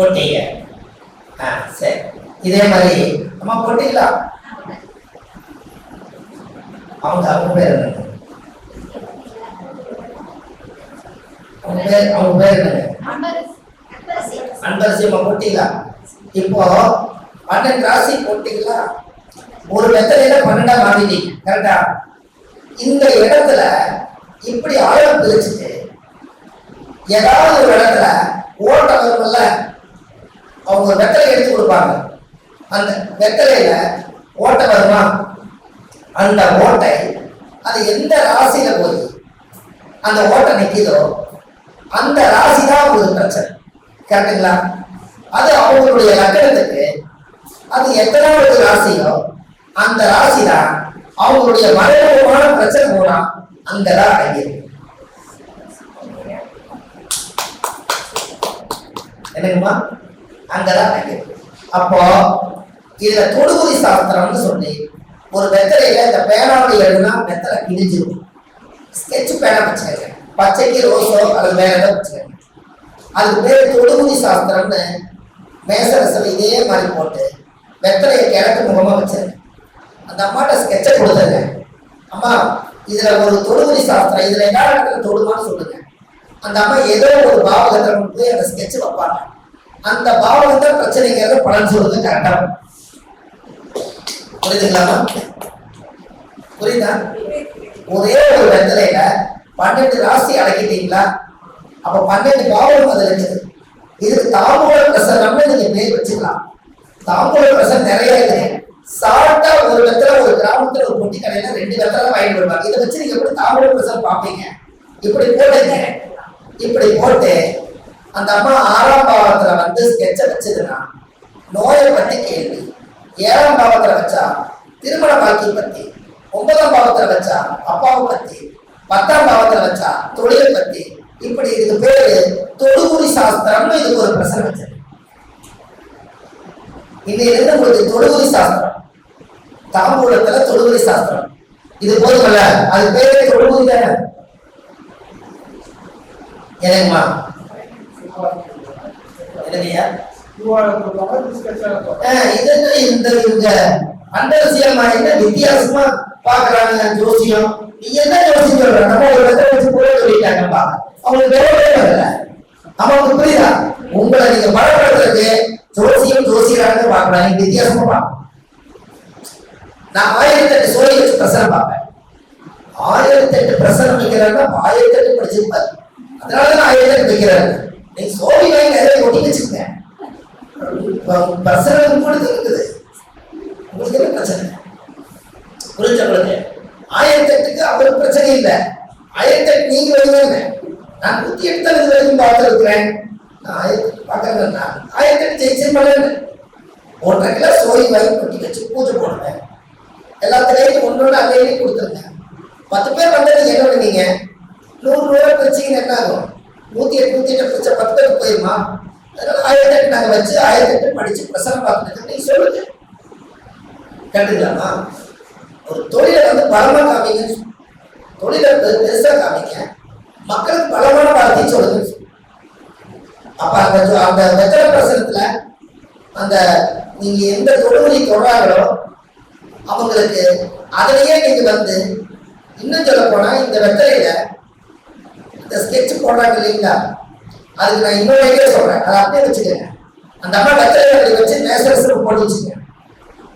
போட்டீங்க ஆ சரி. இதே மாதிரி அம்மா போட்டீங்களா அவங்க அவங்க பேர் என்ன? அவங்க பேர் அவங்க பேர் என்னங்க அன்பரசி அம்மா போட்டீங்களா இப்போ பன்னெண்டு ராசி போட்டீங்களா ஒரு மெத்தடையில பன்னெண்டா மாறிட்டீங்க கரெக்டா இந்த இடத்துல இப்படி ஆழம் பிரிச்சுட்டு ஏதாவது ஒரு இடத்துல ஓட்ட வரும்ல அவங்க ஒரு வெத்தலை எடுத்து கொடுப்பாங்க. அந்த வெத்தலையில ஓட்டை வருமா? அந்த ஓட்டை அது எந்த ராசியில போய் அந்த ஓட்டை நிற்கிதோ அந்த ராசி தான் ஒரு பிரச்சனை. கரெக்டுங்களா அது அவங்களுடைய லக்னத்துக்கு அது எத்தனாவது ராசியோ அந்த ராசி தான் அவங்களுடைய மறைமுகமான பிரச்சனை போனா அங்கதான் அடங்கியிருக்கு என்னங்கம்மா? அங்கதான் அடங்கியிருக்கு அப்போ இதுல தொடுகுதி சாஸ்திரம்னு சொல்லி ஒரு வெத்தலையில இந்த பேனாவை எழுதுனா வெத்தலை கிழிஞ்சிடும் ஸ்கெட்ச் பேனா வச்சுக்கோங்க. பச்சைக்கு ரோஸோ அல்லது வேற ஏதோ வச்சுக்கோங்க. அதுக்கு பேர் தொடுகுதி சாஸ்திரம்னு மேசரசல் இதே மாதிரி போட்டு வெத்தலையை கிழக்கு முகமா வச்சிருங்க அந்த அம்மாட்ட ஸ்கெட்சை கொடுத்துருங்க. அம்மா இதுல ஒரு தொடுகுதி சாஸ்திரம் இதுல என்ன இடத்துல தொடுமான்னு சொல்லுங்க. அந்த அம்மா ஏதோ ஒரு பாவகத்தில் கொண்டு போய் அந்த ஸ்கெட்ச் வைப்பாங்க. அந்த பாவகத்தை பிரச்சனைங்கிறத பலன் சொல்றது கரெக்டா புரியுதுங்களாமா புரியுதா? ஒரே ஒரு வெந்தலையில பன்னெண்டு ராசி அடக்கிட்டீங்களா? அப்ப பன்னெண்டு பாவம் அதுல இருக்குது. இதுக்கு தாம்பூல பிரசனம்னு நீங்க பேர் வச்சுக்கலாம். தாம்பூல பிரசனம் நிறைய இருக்குது சாப்பிட்டா ஒரு வெத்தல ஒரு கிராமத்துல ஒரு பொட்டி கடையில ரெண்டு வெத்தல வாங்கிட்டு வருவாங்க. இதை வச்சு நீங்க எப்படி தாம்பூல பிரசனம் பார்ப்பீங்க? இப்படி போடுங்க இப்படி போட்டு அந்த அம்மா ஆறாம் பாவத்துல வந்து ஸ்கெட்ச வச்சதுன்னா நோயை பத்தி கேள்வி. ஏழாம் பாவத்துல வச்சா திருமண பாக்கியம் பத்தி ஒன்பதாம் பாவத்துல வச்சா அப்பாவை பத்தி பத்தாம் பாவத்துல வச்சா தொழிலை பத்தி இப்படி இதுக்கு பேரு தொடுகுறி சாஸ்திரம்னு இதுக்கு ஒரு பிரசனம் வச்சிருக்கு. இது இருந்து உங்களுக்கு தொடுகுறி சாஸ்திரம். தாம்பூலத்துல தொடுகுறி சாஸ்திரம். இது போதுமல்ல. அது பேரு தொடுகுறி தானே? என்னங்கம்மா? என்னங்கய்யா ஆஹ் இது என்ன இந்த இந்த அண்டரசியமா என்ன? வித்தியாசமா பாக்குறாங்க ஜோசியம். நீ என்ன ஜோசியம் சொல்ற நம்ம ஒரு வெத்தலை வச்சு கூட சொல்லிட்டாங்கப்பா அவங்களுக்கு வேறவே வரல அவங்களுக்கு புரியுதா? உங்களை நீங்க பலப்படுத்துறதுக்கு ஜோசியம் ஜோசியராக பாக்குறாங்க நீங்க வித்தியாசமா பார்க்கணும் நான் ஆயிரத்தி எட்டு சோழி வச்சு பிரசனம் பார்ப்பேன். ஆயிரத்தி எட்டு பிரசனம் வைக்கிறாங்க ஆயிரத்தி எட்டு படிச்சிருப்பாரு. அதனால நான் ஆயிரத்தி எட்டு வைக்கிறாரு. நீங்க சோழி வாங்கி நிறைய ஒட்டி வச்சுக்கோங்க பிரசனம் கூட இருக்குது உங்களுக்கு என்ன பிரச்சனை? புரிஞ்ச உங்களுக்கு ஆயிரத்தி எட்டுக்கு அவருக்கு பிரச்சனை இல்லை. ஆயிரத்தி எட்டு நீங்க வருவாங்க. நான் நூத்தி எட்டு தான் இது வரைக்கும் பார்த்துருக்கிறேன். நான் ஆயிரத்தி எட்டு பார்க்கறேன். நான் ஆயிரத்தி எட்டு ஜெயிச்சு பண்ணேன் ஒன்றரை கிலோ சோழி வாங்கி கொட்டி வச்சு பூஜை போடுவேன் எல்லாத்துலேயும் ஒன்னொன்று அங்கேயே கொடுத்துருந்தேன். பத்து பேர் வந்தது என்ன பண்ணுவீங்க நூறு ரூபாய் பிரிச்சிங்கன்னா என்ன ஆகும்? நூத்தி எட்டு நூத்தி எட்டு பிரிச்ச பத்து போயிருமா? அதனால ஆயிரத்தி எட்டு நாங்க வச்சு ஆயிரத்தி எட்டு படிச்சு பிரசனம் பார்த்துட்டு நீங்க சொல்லுங்க கண்டுக்கலாமா ஒரு தொழிலை வந்து பலமா காமிங்க. தொழிலை பெரு- பெருசா காமிங்க. மக்களுக்கு பலமான வார்த்தையை சொல்லுங்க. அப்ப அந்த அந்த வெத்தலை பிரசனத்துல அந்த நீங்க எந்த தொழிலை தொடராங்களோ அவங்களுக்கு அதுலயே நீங்க வந்து இன்னும் சொல்ல போனா இந்த வெத்தலையில இந்த ஸ்கெட்ச் போடுறாங்க இல்லைங்களா? அதுக்கு நான் இன்னொரு ஐடியா சொல்றேன். அதை அப்படியே வச்சுக்கோங்க. அந்த அம்மா வெத்தலையில வச்சு மேசரசு போட்டு வச்சுக்கோங்க.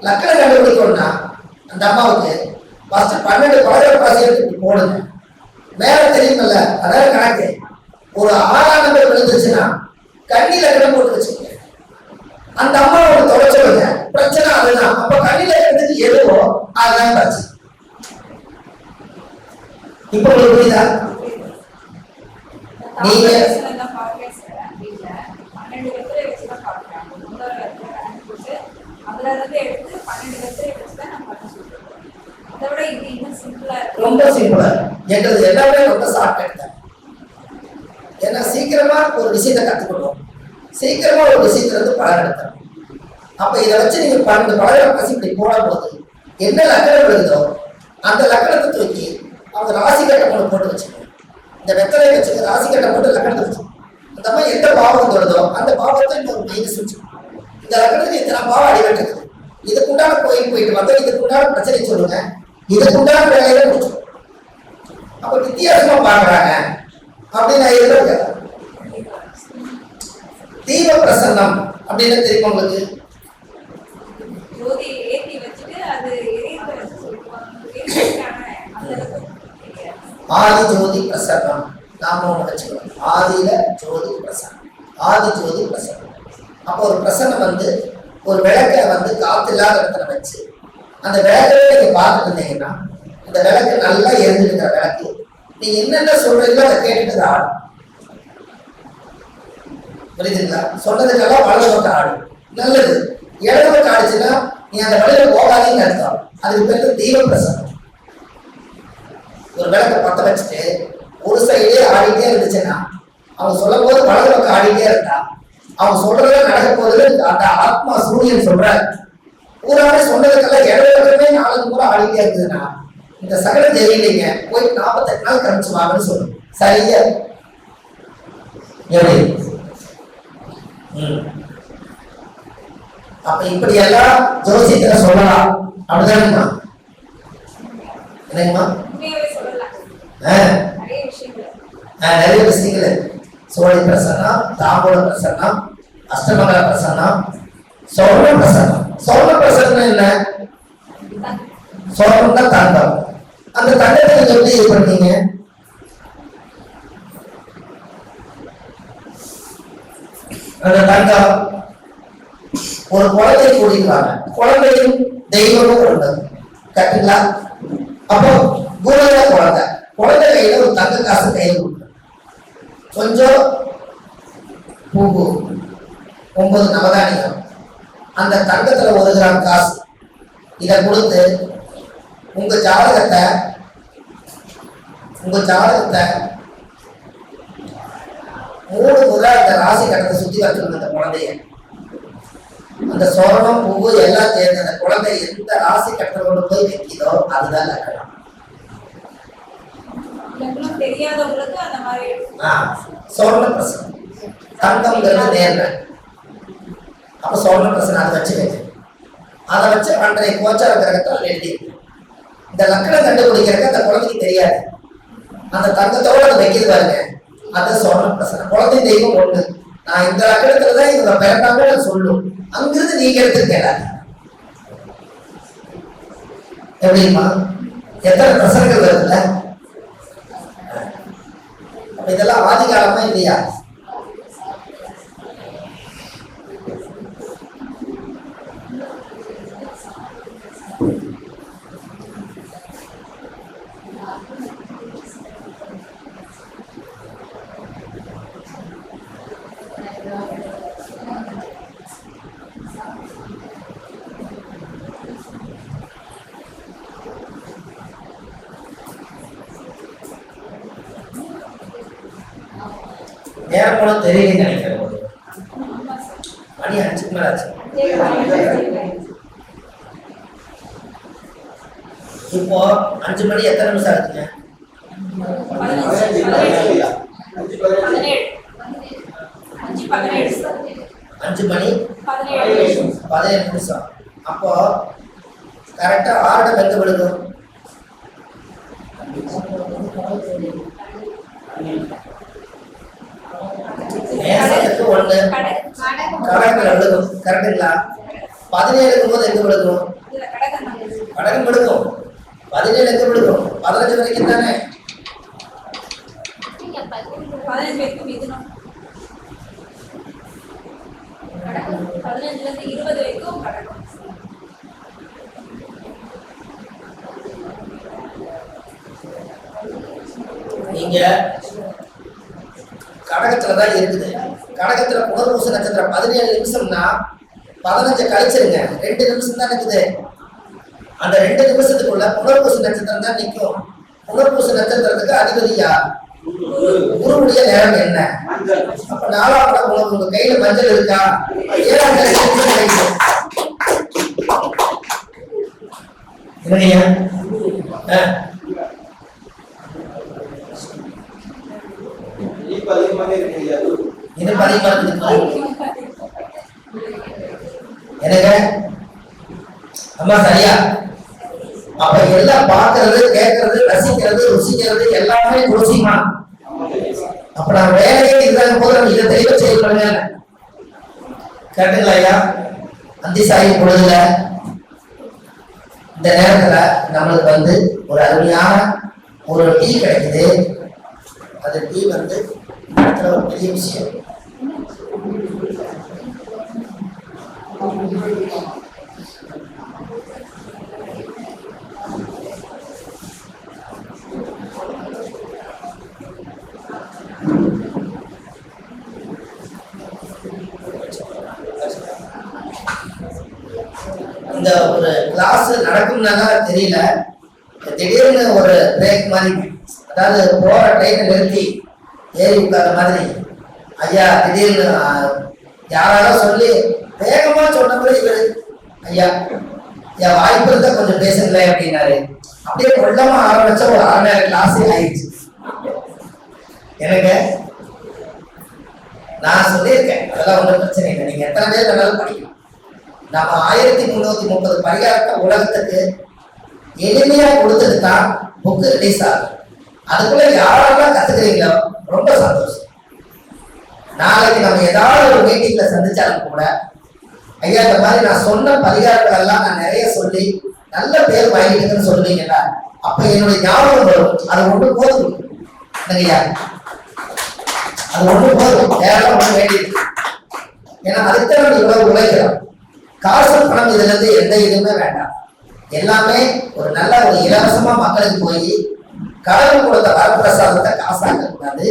லக்கணம் கண்டுபிடிக்கணும்னா அந்த அம்மாவுக்கு ஃபர்ஸ்ட் பன்னெண்டு குழந்தை பாசி எடுத்து போடுங்க. மேல தெரியுமில்ல? அதாவது கணக்கு. ஒரு ஆறாம் நம்பர் விழுந்துச்சுன்னா கண்ணி லக்கணம் போட்டு வச்சுக்கோங்க. அந்த அம்மாவோட ஒன்று தொலைச்சிருங்க பிரச்சனை அதுதான். அப்ப கண்ணி லக்கணத்துக்கு எதுவோ அதுதான் பிரச்சனை. இப்போ உங்களுக்கு புரியுதா? நீங்க ரொம்ப சிம்பிளா எங்களுக்கு எல்லாமே ரொம்ப ஷார்ட்கட் தான். ஏன்னா சீக்கிரமா ஒரு விஷயத்தை கத்துக்கணும். சீக்கிரமா ஒரு விஷயத்துல இருந்து பலன் எடுத்தணும் அப்ப இதை வச்சு நீங்க பன்னெண்டு பழக பசி இப்படி போடும் போது என்ன லக்கணம் வருதோ அந்த லக்கணத்தை தூக்கி அவங்க ராசி கட்டம் ஒன்று போட்டு வச்சுக்கணும். இந்த வெத்தலையை வச்சு ராசி கட்டம் போட்டு லக்கணத்தை வச்சு. அந்த மாதிரி எந்த பாவம் தொடுதோ அந்த பாவத்தை இன்னொரு மைனஸ் வச்சு இந்த லக்கணத்துக்கு இத்தனை பாவம் அடிபட்டுருக்குது இதுக்குண்டான கோயில் போயிட்டு வந்தோம் இதுக்குண்டான பிரச்சனை சொல்லுங்க. இதுக்குண்டான வேலையில முடிச்சோம் அப்ப வித்தியாசமா பாக்குறாங்க அப்படின்னு நான் எதிர்பார்க்கிறேன் தீப பிரசன்னம் அப்படின்னு தெரியும் உங்களுக்கு ஜோதி ஏத்தி வச்சுட்டு அது எரியறத வச்சு சொல்லுவாங்க எரியறதுக்கான அந்த அளவுக்கு தெரியாது. ஆதி ஜோதி பிரசன்னம். நாம ஒண்ணு ஆதியில ஜோதி பிரசன்னம். ஆதி ஜோதி பிரசன்னம். அப்போ ஒரு பிரசன்னம் வந்து ஒரு விளக்கை வந்து காத்து இல்லாத இடத்துல வச்சு அந்த விளக்கை நீங்க பார்த்துட்டு இருந்தீங்கன்னா அந்த விளக்கு நல்லா எரிஞ்சுட்டு விளக்கு. நீங்க என்னென்ன சொல்றீங்களோ அதை கேட்டுட்டு ஆடும் புரியுதுங்களா? சொன்னதுக்காக வலது ஆடும் நல்லது. இடது பக்கம் ஆடுச்சுன்னா நீ அந்த வழியில போகாதீங்கன்னு அர்த்தம். அதுக்கு பேர் தெய்வ பிரசங்கம் ஒரு விளக்கை பத்த வச்சுட்டு ஒரு சைடே ஆடிட்டே இருந்துச்சுன்னா அவங்க சொல்லும் போது வலது பக்கம் ஆடிட்டே இருந்தா அவங்க சொல்றதே நடக்க போகுது அந்த ஆத்மா சூரியன் சொல்றாரு. பூராமே சொன்னதுக்கெல்லாம் இடது பக்கமே நாலு முறை ஆடிட்டே இருந்ததுன்னா இந்த சகலம் தெரியலைங்க போய் நாற்பத்தெட்டு நாள் கழிச்சு வாங்கன்னு சொல்லணும் சரியா? எப்படி? அப்ப இப்படி எல்லாம் ஜோசியத்துல சொல்லலாம். அப்படிதானுமா என்னங்கம்மா? நிறைய விஷயங்கள். ஆஹ் சோழி பிரசன்னம் தாம்பூல பிரசன்னம் அஷ்டமங்கல பிரசன்னம் சோழ பிரசன்னம். சோழ பிரசன்னம் என்ன? சோழம்னா தங்கம் அந்த தங்கத்தை நீங்க எப்படி இது பண்ணீங்க? அந்த தங்கம் ஒரு குழந்தை கூடிக்கிறாங்க குழந்தையும் தெய்வமும் கொண்டது கரெக்டுங்களா அப்போ குருவில குழந்தை. குழந்தை கையில ஒரு தங்க காசு கையில் கொடுக்குறாங்க. கொஞ்சம் பூவு ஒன்பது நவதானியம் அந்த தங்கத்துல ஒரு கிராம் காசு. இதை கொடுத்து உங்க ஜாதகத்தை உங்க ஜாதகத்தை மூணு முறை அந்த ராசி கட்டத்தை சுத்தி வச்சிருந்த அந்த குழந்தைய. அந்த சோழனம் பூவு எல்லாம் சேர்ந்து அந்த குழந்தை எந்த ராசி கட்டத்தை கொண்டு போய் வைக்கிறதோ அதுதான் லக்கணம். லக்னம் தெரியாதவங்களுக்கு அந்த மாதிரி ஆ, சோழன பிரசனம். தங்கம்ங்கிறது நேர்மை. அப்ப சோழன பிரசனம் அதை வச்சு வைக்க அதை வச்சு அன்றைய கோச்சார கிரகத்தில் எழுதி இந்த லக்கணம் கண்டுபிடிக்கிறதுக்கு அந்த குழந்தைக்கு தெரியாது. அந்த தங்கத்தோட அதை வைக்கிறது பாருங்க. அது சோழன பிரசனம். குழந்தை தெய்வம் ஒண்ணு. நான் இந்த லக்கணத்துல தான் இவங்க பிறந்தாங்க சொல்லும். அங்கிருந்து நீங்க எடுத்துருக்கேன் எப்படிமா எத்தனை பிரசனங்கள் வருதுல்ல? இதெல்லாம் ஆதி காலமா இல்லையா? நேரம் போல தெரியலன்னு நினைக்கிறேன் மணி அஞ்சுக்கு மேல ஆச்சு. இப்போ அஞ்சு மணி எத்தனை நிமிஷம் ஆச்சுங்க? அஞ்சு மணி பதினேழு நிமிஷம். அப்போ கரெக்டா ஆறுடம் எங்க விழுகும் மேசத்துக்கு ஒண்ணு கடற்கரை விழுகும் கரெக்டுங்களா? பதினேழுக்கும் போது எங்க விழுகும்? கடகம் தான். பதினேழு எங்க விழுகும்? பதினஞ்சு வரைக்கும் தானே? பதினஞ்சுல இருந்து இருபது வரைக்கும் கடகம் நீங்க கடகத்துல தான் இருக்குது. கடகத்துல புனர்பூச நட்சத்திரம் பதினேழு நிமிஷம்னா பதினஞ்சு கழிச்சிருங்க. ரெண்டு நிமிஷம் தான் இருக்குது அந்த ரெண்டு நிமிஷத்துக்குள்ள புனர்பூச நட்சத்திரம் தான் நிற்கும் புனர்பூச நட்சத்திரத்துக்கு அதிபதியா குருவுடைய நேரம் என்ன? அப்ப நாலாம் படம் உங்களுக்கு உங்க கையில மஞ்சள் இருக்கா? ஏழாம் தேதி நிமிஷம் என்னையா ஆ. இப்ப அதிகமாக இருக்கிறது பதவி இருக்குது எனக்கு அம்மா சரியா? அப்ப எல்லாம் பாக்குறது கேட்கறது ரசிக்கிறது ருசிக்கிறது எல்லாமே ருசிமா அப்ப நான் வேலையே இருந்தாங்க போது நம்ம இதை தெளிவா செய்யப்படுங்க கேட்டுங்களா ஐயா? அந்தி சாயி பொழுதுல இந்த நேரத்துல நம்மளுக்கு வந்து ஒரு அருமையான ஒரு டீ கிடைக்குது. அந்த டீ வந்து இந்த இடத்துல இந்த ஒரு கிளாஸ் நடக்கும்னா தெரியல. திடீர்னு ஒரு பிரேக் மாதிரி. அதாவது போற ட்ரெயினை நிறுத்தி ஏறி உட்கார்ந்த மாதிரி. ஐயா திடீர்னு ஆ, யாராவது சொல்லி வேகமா சொன்னபடி இவரு ஐயா என் வாய்ப்பு இருந்தா கொஞ்சம் பேசுங்களேன் அப்படின்னாரு. அப்படியே கொள்ளமா ஆரம்பிச்ச ஒரு அரை நேரம் கிளாஸே ஆயிடுச்சு. எனக்கு நான் சொல்லியிருக்கேன் அதெல்லாம் ஒன்றும் பிரச்சனை இல்லை. நீங்க எத்தனை பேர் வேணாலும் படிக்கலாம். நம்ம ஆயிரத்தி முந்நூத்தி முப்பது பரிகாரத்தை உலகத்துக்கு எளிமையா கொடுத்துட்டு தான் புக்கு ரிலீஸ் ஆகும் அதுக்குள்ள யாரெல்லாம் கத்துக்கிறீங்களோ ரொம்ப சந்தோஷம். நாளைக்கு நம்ம ஏதாவது ஒரு மீட்டிங்ல சந்திச்சாலும் கூட ஐயா இந்த மாதிரி நான் சொன்ன பரிகாரங்கள் எல்லாம் நான் நிறைய சொல்லி நல்ல பேர் வாங்கிட்டுன்னு சொல்றீங்களா அப்ப என்னுடைய ஞாபகம் வரும். அது ஒண்ணு போதும். இல்லையா அது ஒண்ணு போதும். வேற ஒண்ணு வேண்டியது. ஏன்னா அதுக்கு நம்ம இவ்வளவு உழைக்கிறோம். காசு பணம் இதுல இருந்து எந்த இதுவுமே வேண்டாம். எல்லாமே ஒரு நல்ல ஒரு இலவசமா மக்களுக்கு போய் கடவுள் கொடுத்த வரப்பிரசாதத்தை காசாக்க கூடாது.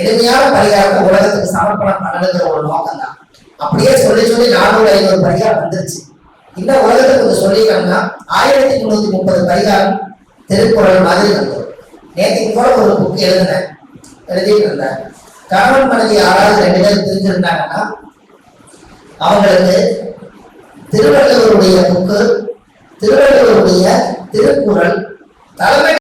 எளிமையான பரிகாரத்தை உலகத்துக்கு சமர்ப்பணம் பண்ணணுங்கிற ஒரு நோக்கம் தான் அப்படியே சொல்லி சொல்லி நானூறு ஐநூறு பரிகாரம் வந்துருச்சு. இன்னும் உலகத்துக்கு கொஞ்சம் சொல்லிக்கணும்னா ஆயிரத்தி முந்நூத்தி முப்பது பரிகாரம் திருக்குறள் மாதிரி வந்தோம் நேற்றுக்கு கூட ஒரு புக் எழுதினேன். எழுதிட்டு இருந்தேன். கணவன் மனைவி யாராவது ரெண்டு பேரும் பிரிஞ்சிருந்தாங்கன்னா அவங்களுக்கு திருவள்ளுவருடைய புக்கு திருவள்ளுவருடைய திருக்குறள் தலைமை